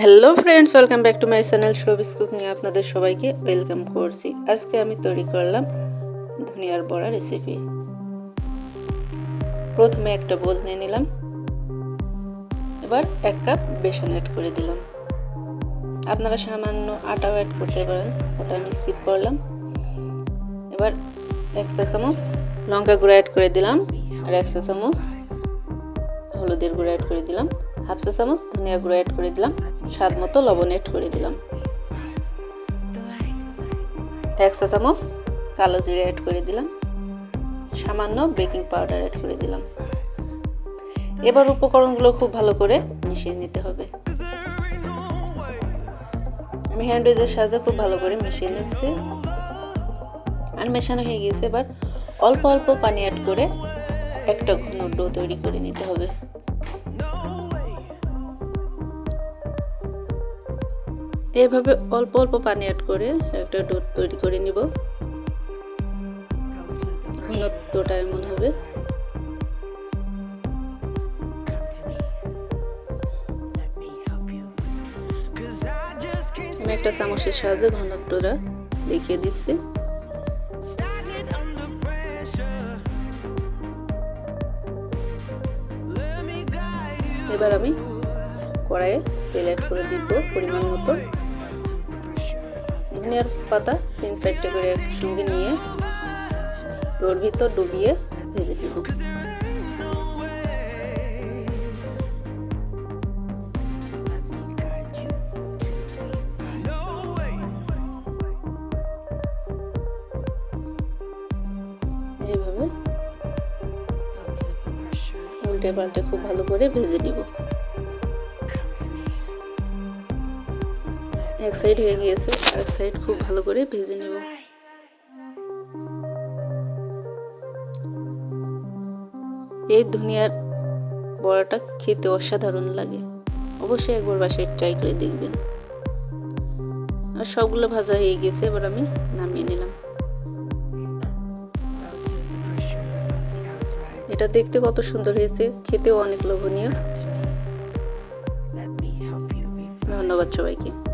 Hello friends welcome back to my channel showbiz cooking আপনাদের সবাইকে welcome করছি। আজকে আমি তৈরি করলাম ধনিয়ার বড়া রেসিপি প্রথমে একটা বোল নিয়ে নিলাম। এবার এক কাপ বেসন অ্যাড করে দিলাম। আপনারা সামান্য আটাও অ্যাড করতে পারেন, ওটা আমি স্কিপ করলাম। এবার এক চা চামচ লঙ্কা গুঁড়ো অ্যাড করে দিলাম, আর এক চা চামচ হলুদের গুঁড়ো অ্যাড করে দিলাম। হাফ চা চামচ ধনিয়া গুঁড়ো অ্যাড করে দিলাম। স্বাদ মতো লবণ অ্যাড করে দিলাম। এক চা চামচ কালো জিরে অ্যাড করে দিলাম। সামান্য বেকিং পাউডার অ্যাড করে দিলাম। এবার উপকরণগুলো খুব ভালো করে মিশিয়ে নিতে হবে। আমি হ্যান্ডউইচের সাহায্যে খুব ভালো করে মিশিয়ে নিচ্ছি। আর মেশানো হয়ে গিয়েছে, এবার অল্প অল্প পানি অ্যাড করে একটা ঘন ডো তৈরি করে নিতে হবে। এভাবে অল্প অল্প পানি অ্যাড করে একটা ডো তৈরি করে নিব। ঘনত্বটা এমন হবে। আমি একটা চামচের সাহায্যে ঘনত্বটা দেখিয়ে দিচ্ছি। এবার আমি কড়াইয়ে তেল অ্যাড করে দিব পরিমাণ মতো। ধনিয়ার পাতা তিন চারটে করে একসঙ্গে নিয়ে ডোর ভিতর ডুবিয়ে ভেজে দিব। এইভাবে উল্টে পাল্টে খুব ভালো করে ভেজে নিব এক সাইড হয়ে গিয়েছে আর এক সাইড খুব ভালো করে ভেজে নেব। এই ধনিয়ার বড়াটা খেতে অসাধারণ লাগে। অবশ্যই একবার বাসায় ট্রাই করে দেখবেন। আর সবগুলো ভাজা হয়ে গেছে এবার আমি নামিয়ে নিলাম। এটা দেখতে কত সুন্দর হয়েছে, খেতেও অনেক লোভনীয়। ধন্যবাদ সবাইকে।